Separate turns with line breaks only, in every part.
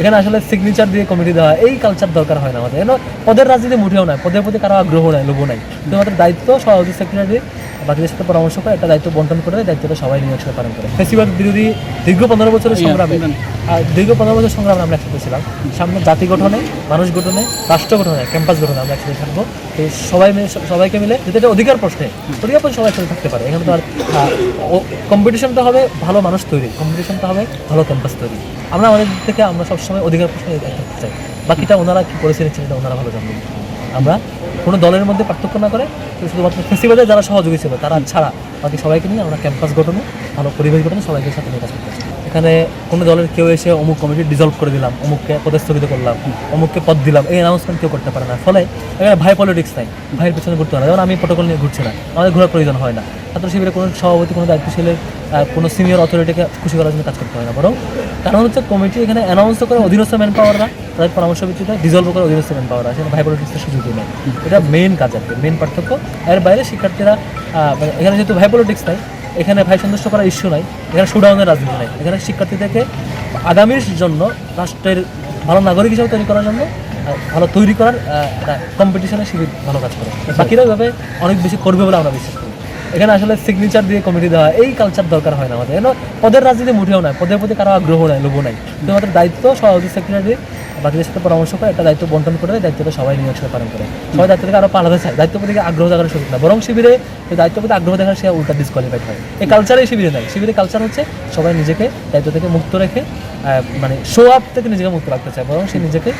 এখানে আসলে সিগনেচার দিয়ে কমিটি দেওয়া এই কালচার দরকার হয় না আমাদের। পদের রাজনীতি মুঠেও নাই। পদের প্রতি কারও আগ্রহ নাই লোভ নাই। শুধুমাত্র দায়িত্ব সভাপতি সেক্রেটারি বাকিদের সাথে পরামর্শ করে একটা দায়িত্ব বন্টন করে দেয়, দায়িত্বটা সবাই নিয়ে একসাথে পালন করে। ফেস্টিভ্যাল বিরোধী দীর্ঘ পনেরো বছরের সংগ্রামে আর দীর্ঘ পনেরো বছর সংগ্রামে আমরা একসাথে ছিলাম। সামনে জাতি গঠনে মানুষ গঠনে রাষ্ট্র গঠনে ক্যাম্পাস গঠনে আমরা একসাথে থাকব। তো সবাই মিলে সবাইকে মিলে যাতে এটা অধিকার প্রশ্নে অধিকার প্রশ্নে সবাই একসাথে থাকতে পারে। এখানে তো আর কম্পিটিশনটা হবে ভালো মানুষ তৈরি। কম্পিটিশনটা হবে ভালো ক্যাম্পাস তৈরি। আমরা আমাদের থেকে আমরা সবসময় অধিকার প্রশ্নে থাকতে চাই। বাকিটা ওনারা কি করেছিলেন এটা ওনারা ভালো জানবেন। আমরা কোনো দলের মধ্যে পার্থক্য না করে শুধুমাত্র ফেস্টিভ্যালে যারা সহযোগী ছিল, তারা ছাড়া বাকি সবাইকে নিয়ে আমরা ক্যাম্পাস গঠনে, ভালো পরিবেশ গঠনে সবাইকে সাথে নিয়ে কাজ এখানে কোনো দলের কেউ এসে অমুক কমিটি ডিজলভ করে দিলাম, অমুককে পদস্থগিত করলাম, অমুককে পদ দিলাম, এই অ্যানাউন্সমেন্ট কেউ করতে পারে না। ফলে এখানে ভাই পলিটিক্স নাই, ভাইয়ের পেছনে ঘুরতে হয় না। যেমন আমি প্রোটোকল নিয়ে ঘুরছি না, আমাদের ঘোরার প্রয়োজন হয় না। ছাত্র শিবিরে কোনো সভাপতি, কোনো দায়িত্বশীলের কোনো সিনিয়র অথরিটিকে খুশি করার জন্য কাজ করতে হয় না। বরং কারণ হচ্ছে কমিটি এখানে অ্যানাউন্স করে অধীনস্থ ম্যান পাওয়াররা তাদের পরামর্শ ভিত্তিতে ডিজলভ করে অধীনস্থ ম্যান পাওয়ার আছে ভাই পলিটিক্সের সুযোগই নেই। এটা মেইন কাজ আর কি মেইন পার্থক্য। এর বাইরে শিক্ষার্থীরা মানে এখানে যেহেতু ভাই পলিটিক্স নাই এখানে ভাই সন্তুষ্ট করার ইস্যু নাই, এখানে শুডাউনের রাজনীতি নাই। এখানে শিক্ষার্থীদেরকে আগামীর জন্য, রাষ্ট্রের ভালো নাগরিক হিসেবে তৈরি করার জন্য ভালো তৈরি করার কম্পিটিশনে শিবির ভালো কাজ করে। বাকিরা এভাবে অনেক বেশি করবে বলে আমরা বিশ্বাস করি এখানে আসলে সিগনেচার দিয়ে কমিটি দেওয়া, এই কালচার দরকার হয় না আমাদের। পদের রাজনীতি মুঠেও নাই, পদের প্রতি কারও আগ্রহ নাই লোভ নাই। কিন্তু আমাদের দায়িত্ব সভাপতি সেক্রেটারি বাকিদের সাথে পরামর্শ করে একটা দায়িত্ব বন্টন করে, দায়িত্বটা সবাই নিয়ে একসাথে পালন করে। সবাই দায়িত্ব থেকে আরও পালাতে চায়, দায়িত্ব প্রতি আগ্রহ দেখার সুযোগ না। বরং শিবিরে দায়িত্ব প্রতি আগ্রহ দেখার সে উল্টা ডিসকোয়ালিফাইড হয়। এই কালচারে শিবিরে নাই। শিবিরে কালচার হচ্ছে সবাই নিজেকে দায়িত্ব থেকে মুক্ত রেখে মানে শো আপ থেকে নিজেকে মুক্ত রাখতে চায়। বরং সে নিজেকে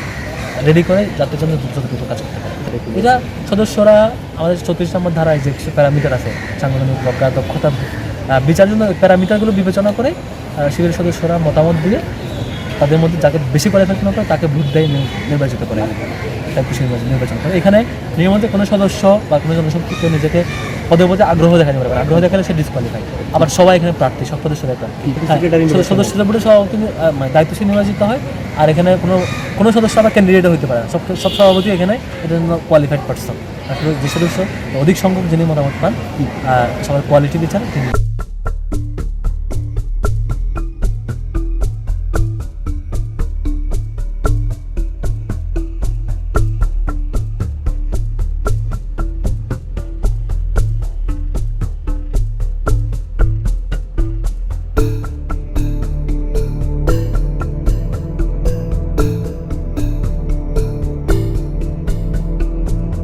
রেডি করে জাতির জন্য দ্রুত কাজ করতে পারে। এটা সদস্যরা আমাদের ছত্রিশ নম্বর ধারায় যে কিছু প্যারামিটার আছে সাংগঠনিক প্রজ্ঞা দক্ষতা বিচার জন্য প্যারামিটারগুলো বিবেচনা করে শিবিরের সদস্যরা মতামত দিয়ে তাদের মধ্যে যাকে বেশি কোয়ালিফিকেশন করে তাকে ভোট দেয় নির্বাচিত করে খুশি নির্বাচন নির্বাচন করে। এখানে নিয়মিত কোনো সদস্য বা কোনো জনশক্তি কেউ নিজেকে পদে পদে আগ্রহ দেখাতে পারবে। আগ্রহ দেখালে সে ডিসকোয়ালিফাই আবার সবাই এখানে প্রার্থী সব সদস্যরা প্রার্থী। হ্যাঁ, সদস্যদের ভোটে সভাপতি মানে দায়িত্বশীল নির্বাচিত হয়। আর এখানে কোনো কোনো সদস্য আবার ক্যান্ডিডেটও হতে পারে সব সব সভাপতি এখানে এটার জন্য কোয়ালিফাইড পার্সন আসলে যে সদস্য অধিক সংখ্যক যিনি মতামত পান, আর সবার কোয়ালিটি বিচার তিনি